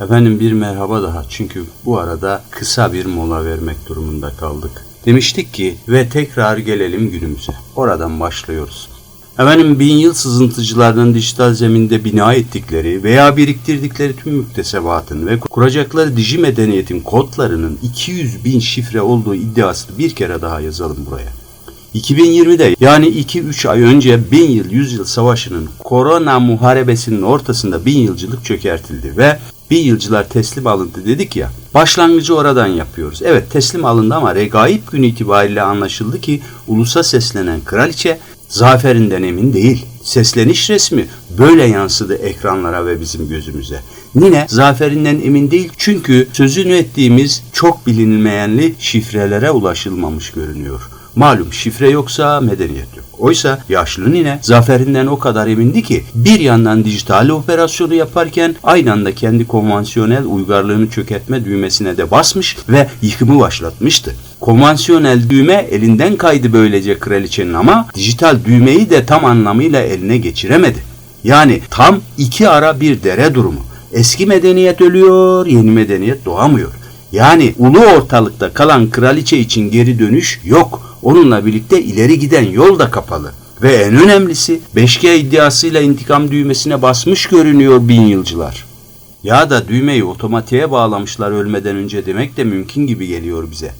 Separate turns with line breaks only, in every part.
Efendim bir merhaba daha çünkü bu arada kısa bir mola vermek durumunda kaldık. Demiştik ki ve tekrar gelelim günümüze. Oradan başlıyoruz. Efendim bin yıl sızıntıcılarının dijital zeminde bina ettikleri veya biriktirdikleri tüm müktesebatın ve kuracakları diji medeniyetin kodlarının 200 bin şifre olduğu iddiasını bir kere daha yazalım buraya. 2020'de yani 2-3 ay önce bin yıl 100 yıl savaşının korona muharebesinin ortasında bin yılcılık çökertildi ve bin yılcılar teslim alındı dedik ya. Başlangıcı oradan yapıyoruz. Evet teslim alındı ama regaib günü itibariyle anlaşıldı ki ulusa seslenen kraliçe zaferinden emin değil. Sesleniş resmi böyle yansıdı ekranlara ve bizim gözümüze. Nine zaferinden emin değil çünkü sözünü ettiğimiz çok bilinmeyenli şifrelere ulaşılmamış görünüyor. Malum şifre yoksa medeniyet yok. Oysa yaşlı nine zaferinden o kadar emindi ki bir yandan dijital operasyonu yaparken aynı anda kendi konvansiyonel uygarlığını çökertme düğmesine de basmış ve yıkımı başlatmıştı. Konvansiyonel düğme elinden kaydı böylece kraliçenin ama dijital düğmeyi de tam anlamıyla eline geçiremedi. Yani tam iki ara bir dere durumu. Eski medeniyet ölüyor, yeni medeniyet doğamıyor. Yani ulu ortalıkta kalan kraliçe için geri dönüş yok. Onunla birlikte ileri giden yol da kapalı. Ve en önemlisi 5G iddiasıyla intikam düğmesine basmış görünüyor bin yılcılar. Ya da düğmeyi otomatiğe bağlamışlar ölmeden önce demek de mümkün gibi geliyor bize.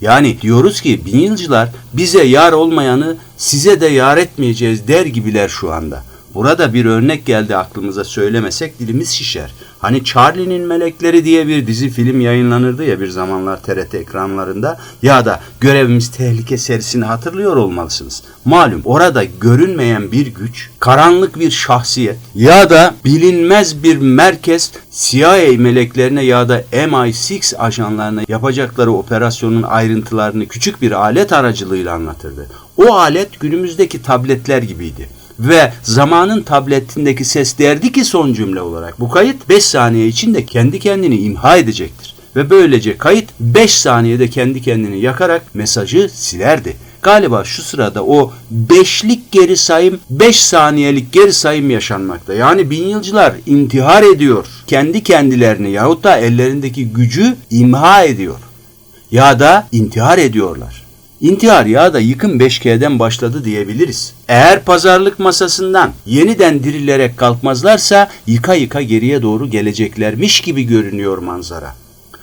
Yani diyoruz ki bin yılcılar bize yar olmayanı size de yar etmeyeceğiz der gibiler şu anda. Burada bir örnek geldi aklımıza söylemesek dilimiz şişer. Hani Charlie'nin Melekleri diye bir dizi film yayınlanırdı ya bir zamanlar TRT ekranlarında ya da Görevimiz Tehlike serisini hatırlıyor olmalısınız. Malum orada görünmeyen bir güç, karanlık bir şahsiyet ya da bilinmez bir merkez CIA meleklerine ya da MI6 ajanlarına yapacakları operasyonun ayrıntılarını küçük bir alet aracılığıyla anlatırdı. O alet günümüzdeki tabletler gibiydi ve zamanın tabletindeki ses derdi ki son cümle olarak bu kayıt 5 saniye içinde kendi kendini imha edecektir. Ve böylece kayıt 5 saniyede kendi kendini yakarak mesajı silerdi. Galiba şu sırada o beşlik geri sayım 5 saniyelik geri sayım yaşanmakta. Yani bin yılcılar intihar ediyor. Kendi kendilerini yahut da ellerindeki gücü imha ediyor. Ya da intihar ediyorlar. İntihar ya da yıkım 5G'den başladı diyebiliriz. Eğer pazarlık masasından yeniden dirilerek kalkmazlarsa yıka yıka geriye doğru geleceklermiş gibi görünüyor manzara.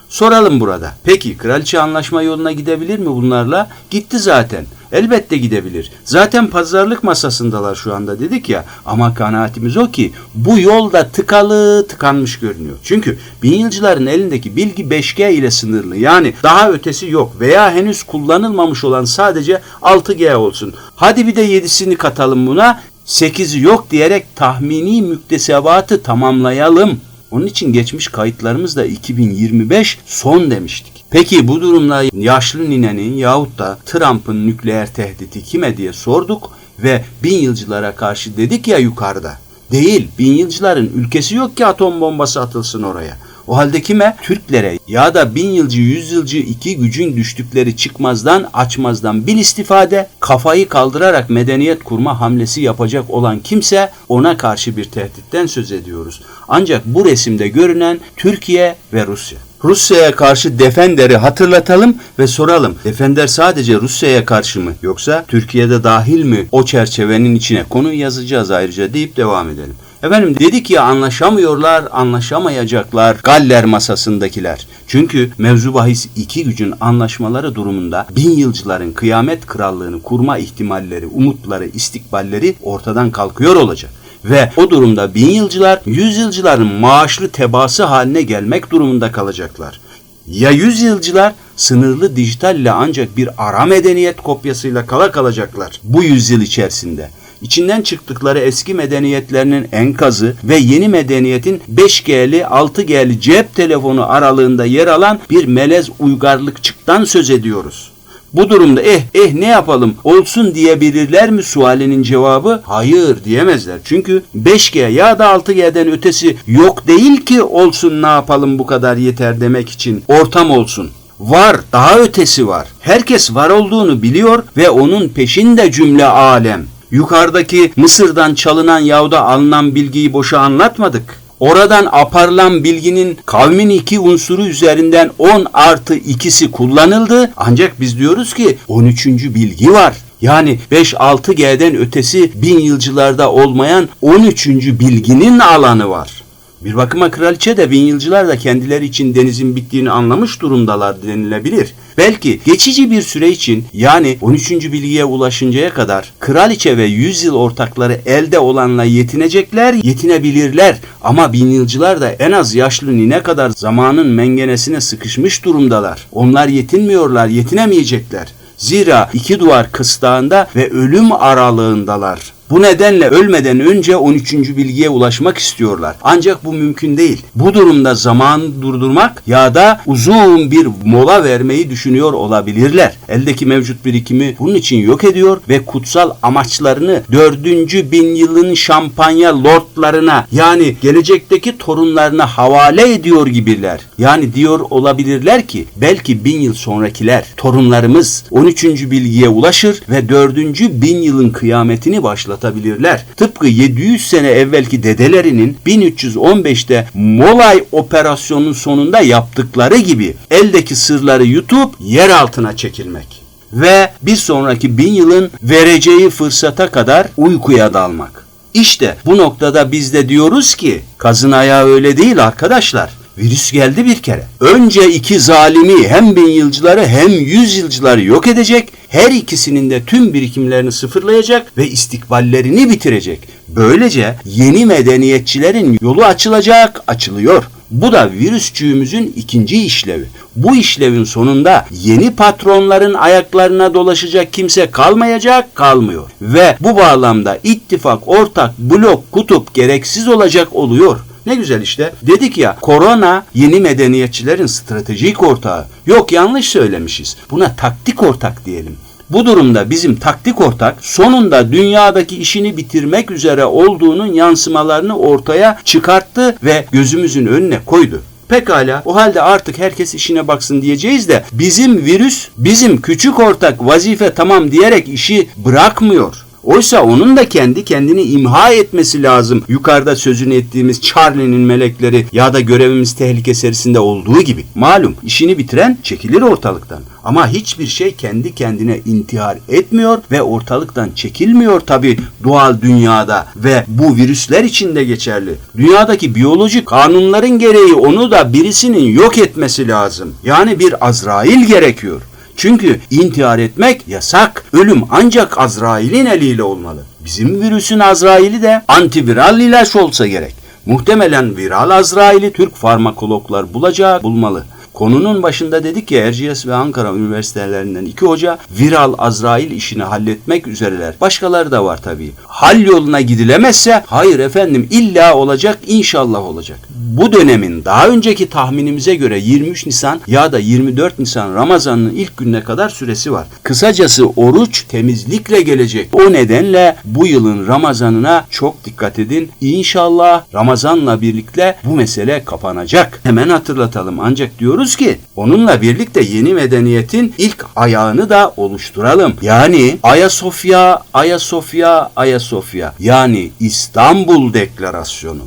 Soralım burada. Peki kraliçe anlaşma yoluna gidebilir mi bunlarla? Gitti zaten. Elbette gidebilir. Zaten pazarlık masasındalar şu anda dedik ya. Ama kanaatimiz o ki bu yolda tıkalı tıkanmış görünüyor. Çünkü bin elindeki bilgi 5G ile sınırlı. Yani daha ötesi yok veya henüz kullanılmamış olan sadece 6G olsun. Hadi bir de 7'sini katalım buna. 8'i yok diyerek tahmini müktesebatı tamamlayalım. Onun için geçmiş kayıtlarımızda 2025 son demiştik. Peki bu durumda yaşlı ninenin yahut da Trump'ın nükleer tehdidi kime diye sorduk ve bin yılcılara karşı dedik ya yukarıda. Değil, bin yılcıların ülkesi yok ki atom bombası atılsın oraya. O halde kime? Türklere ya da bin yılcı, yüz yılcı iki gücün düştükleri çıkmazdan, açmazdan bil istifade, kafayı kaldırarak medeniyet kurma hamlesi yapacak olan kimse ona karşı bir tehditten söz ediyoruz. Ancak bu resimde görünen Türkiye ve Rusya. Rusya'ya karşı Defender'i hatırlatalım ve soralım. Defender sadece Rusya'ya karşı mı yoksa Türkiye'de dahil mi o çerçevenin içine konu yazacağız ayrıca deyip devam edelim. Efendim dedik ya anlaşamıyorlar, anlaşamayacaklar Galler masasındakiler. Çünkü mevzu bahis iki gücün anlaşmaları durumunda bin yılcıların kıyamet krallığını kurma ihtimalleri, umutları, istikballeri ortadan kalkıyor olacak. Ve o durumda bin yılcılar yüz yılcıların maaşlı tebası haline gelmek durumunda kalacaklar. Ya yüz yılcılar sınırlı dijital ile ancak bir ara medeniyet kopyasıyla kala kalacaklar bu yüzyıl içerisinde. İçinden çıktıkları eski medeniyetlerinin enkazı ve yeni medeniyetin 5G'li 6G'li cep telefonu aralığında yer alan bir melez uygarlıkçıktan söz ediyoruz. Bu durumda eh eh ne yapalım olsun diyebilirler mi sualinin cevabı? Hayır diyemezler. Çünkü 5G ya da 6G'den ötesi yok değil ki olsun ne yapalım bu kadar yeter demek için ortam olsun. Var, daha ötesi var. Herkes var olduğunu biliyor ve onun peşinde cümle alem. Yukarıdaki Mısır'dan çalınan yavda alınan bilgiyi boşa anlatmadık. Oradan aparılan bilginin kavmin iki unsuru üzerinden 10 artı ikisi kullanıldı. Ancak biz diyoruz ki 13. bilgi var. Yani 5-6G'den ötesi bin yılcılarda olmayan 13. bilginin alanı var. Bir bakıma kraliçe de bin yılcılar da kendileri için denizin bittiğini anlamış durumdalar denilebilir. Belki geçici bir süre için yani 13. bilgiye ulaşıncaya kadar kraliçe ve 100 yıl ortakları elde olanla yetinecekler, yetinebilirler. Ama bin yılcılar da en az yaşlı nine kadar zamanın mengenesine sıkışmış durumdalar. Onlar yetinmiyorlar, yetinemeyecekler. Zira iki duvar kıstağında ve ölüm aralığındalar. Bu nedenle ölmeden önce 13. bilgiye ulaşmak istiyorlar. Ancak bu mümkün değil. Bu durumda zamanı durdurmak ya da uzun bir mola vermeyi düşünüyor olabilirler. Eldeki mevcut birikimi bunun için yok ediyor ve kutsal amaçlarını 4. bin yılın şampanya lordlarına yani gelecekteki torunlarına havale ediyor gibiler. Yani diyor olabilirler ki belki bin yıl sonrakiler torunlarımız 13. bilgiye ulaşır ve 4. bin yılın kıyametini başlatabilirler. Tıpkı 700 sene evvelki dedelerinin 1315'te Molay operasyonunun sonunda yaptıkları gibi eldeki sırları yutup yer altına çekilmek ve bir sonraki bin yılın vereceği fırsata kadar uykuya dalmak. İşte bu noktada biz de diyoruz ki kazın ayağı öyle değil arkadaşlar. Virüs geldi bir kere. Önce iki zalimi hem bin yılcıları hem yüz yılcıları yok edecek. Her ikisinin de tüm birikimlerini sıfırlayacak ve istikballerini bitirecek. Böylece yeni medeniyetçilerin yolu açılacak, açılıyor. Bu da virüsçüğümüzün ikinci işlevi. Bu işlevin sonunda yeni patronların ayaklarına dolaşacak kimse kalmayacak, kalmıyor. Ve bu bağlamda ittifak, ortak, blok, kutup gereksiz olacak oluyor. Ne güzel işte. Dedik ya korona yeni medeniyetçilerin stratejik ortağı. Yok yanlış söylemişiz. Buna taktik ortak diyelim. Bu durumda bizim taktik ortak sonunda dünyadaki işini bitirmek üzere olduğunun yansımalarını ortaya çıkarttı ve gözümüzün önüne koydu. Pekala o halde artık herkes işine baksın diyeceğiz de bizim virüs bizim küçük ortak vazife tamam diyerek işi bırakmıyor. Oysa onun da kendi kendini imha etmesi lazım. Yukarıda sözünü ettiğimiz Charlie'nin melekleri ya da görevimiz tehlike serisinde olduğu gibi. Malum işini bitiren çekilir ortalıktan. Ama hiçbir şey kendi kendine intihar etmiyor ve ortalıktan çekilmiyor tabi doğal dünyada ve bu virüsler için de geçerli. Dünyadaki biyolojik kanunların gereği onu da birisinin yok etmesi lazım. Yani bir Azrail gerekiyor. Çünkü intihar etmek yasak. Ölüm ancak Azrail'in eliyle olmalı. Bizim virüsün Azrail'i de antiviral ilaç olsa gerek. Muhtemelen viral Azrail'i Türk farmakologlar bulacak, bulmalı. Konunun başında dedik ya Erciyes ve Ankara üniversitelerinden iki hoca viral Azrail işini halletmek üzereler. Başkaları da var tabii. Hal yoluna gidilemezse hayır efendim illa olacak inşallah olacak. Bu dönemin daha önceki tahminimize göre 23 Nisan ya da 24 Nisan Ramazan'ın ilk gününe kadar süresi var. Kısacası oruç temizlikle gelecek. O nedenle bu yılın Ramazan'ına çok dikkat edin. İnşallah Ramazan'la birlikte bu mesele kapanacak. Hemen hatırlatalım ancak diyoruz ki onunla birlikte yeni medeniyetin ilk ayağını da oluşturalım. Yani Ayasofya, Ayasofya, Ayasofya yani İstanbul Deklarasyonu.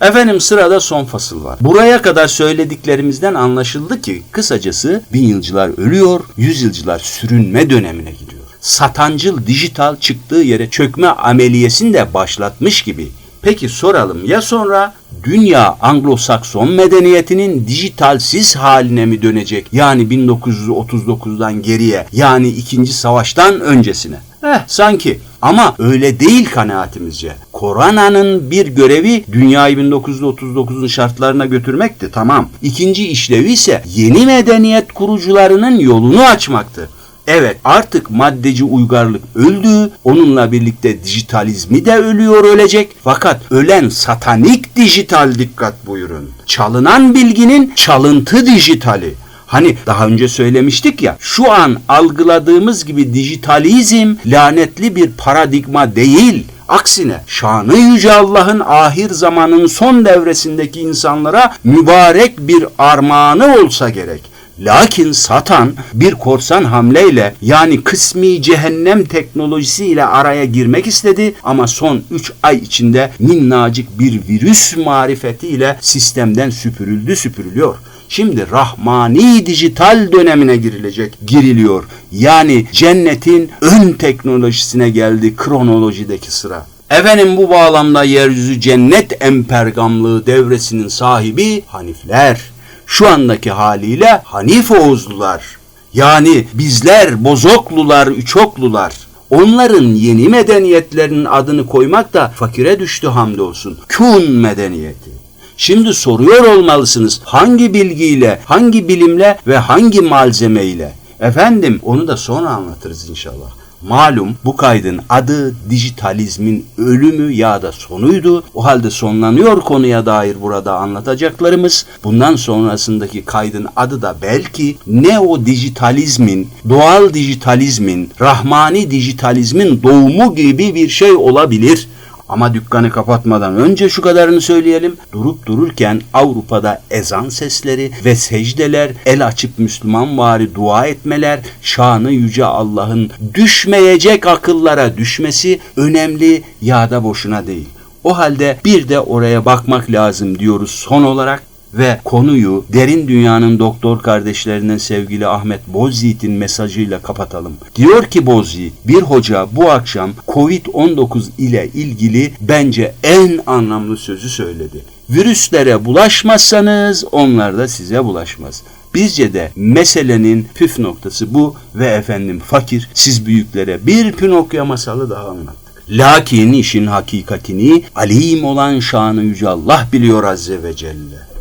Efendim sırada son fasıl var. Buraya kadar söylediklerimizden anlaşıldı ki kısacası bin yılcılar ölüyor, yüz yılcılar sürünme dönemine gidiyor. Satancıl dijital çıktığı yere çökme ameliyesini de başlatmış gibi. Peki soralım ya sonra dünya Anglo-Sakson medeniyetinin dijitalsiz haline mi dönecek? Yani 1939'dan geriye yani 2. Savaştan öncesine. Eh sanki ama öyle değil kanaatimizce. Koronanın bir görevi dünyayı 1939'un şartlarına götürmekti tamam. İkinci işlevi ise yeni medeniyet kurucularının yolunu açmaktı. Evet artık maddeci uygarlık öldü. Onunla birlikte dijitalizmi de ölüyor ölecek. Fakat ölen satanik dijital dikkat buyurun. Çalınan bilginin çalıntı dijitali. Hani daha önce söylemiştik ya şu an algıladığımız gibi dijitalizm lanetli bir paradigma değil. Aksine şanı yüce Allah'ın ahir zamanın son devresindeki insanlara mübarek bir armağanı olsa gerek. Lakin Satan bir korsan hamleyle yani kısmi cehennem teknolojisiyle araya girmek istedi ama son 3 ay içinde minnacık bir virüs marifetiyle sistemden süpürüldü süpürülüyor. Şimdi rahmani dijital dönemine girilecek, giriliyor. Yani cennetin ön teknolojisine geldi kronolojideki sıra. Efendim bu bağlamda yeryüzü cennet empergamlığı devresinin sahibi Hanifler. Şu andaki haliyle Hanif Oğuzlular. Yani bizler Bozoklular, Üçoklular. Onların yeni medeniyetlerinin adını koymak da fakire düştü hamdolsun. Kun medeniyeti. Şimdi soruyor olmalısınız hangi bilgiyle, hangi bilimle ve hangi malzemeyle? Efendim onu da sonra anlatırız inşallah. Malum bu kaydın adı dijitalizmin ölümü ya da sonuydu. O halde sonlanıyor konuya dair burada anlatacaklarımız. Bundan sonrasındaki kaydın adı da belki neo dijitalizmin, doğal dijitalizmin, rahmani dijitalizmin doğumu gibi bir şey olabilir. Ama dükkanı kapatmadan önce şu kadarını söyleyelim. Durup dururken Avrupa'da ezan sesleri ve secdeler, el açıp Müslüman vari dua etmeler, şanı yüce Allah'ın düşmeyecek akıllara düşmesi önemli ya da boşuna değil. O halde bir de oraya bakmak lazım diyoruz son olarak ve konuyu derin dünyanın doktor kardeşlerinden sevgili Ahmet Bozyiğit'in mesajıyla kapatalım. Diyor ki Bozyiğit, bir hoca bu akşam Covid-19 ile ilgili bence en anlamlı sözü söyledi. Virüslere bulaşmazsanız onlar da size bulaşmaz. Bizce de meselenin püf noktası bu ve efendim fakir siz büyüklere bir Pinokyo masalı daha anlattık. Lakin işin hakikatini alim olan şanı yüce Allah biliyor azze ve celle.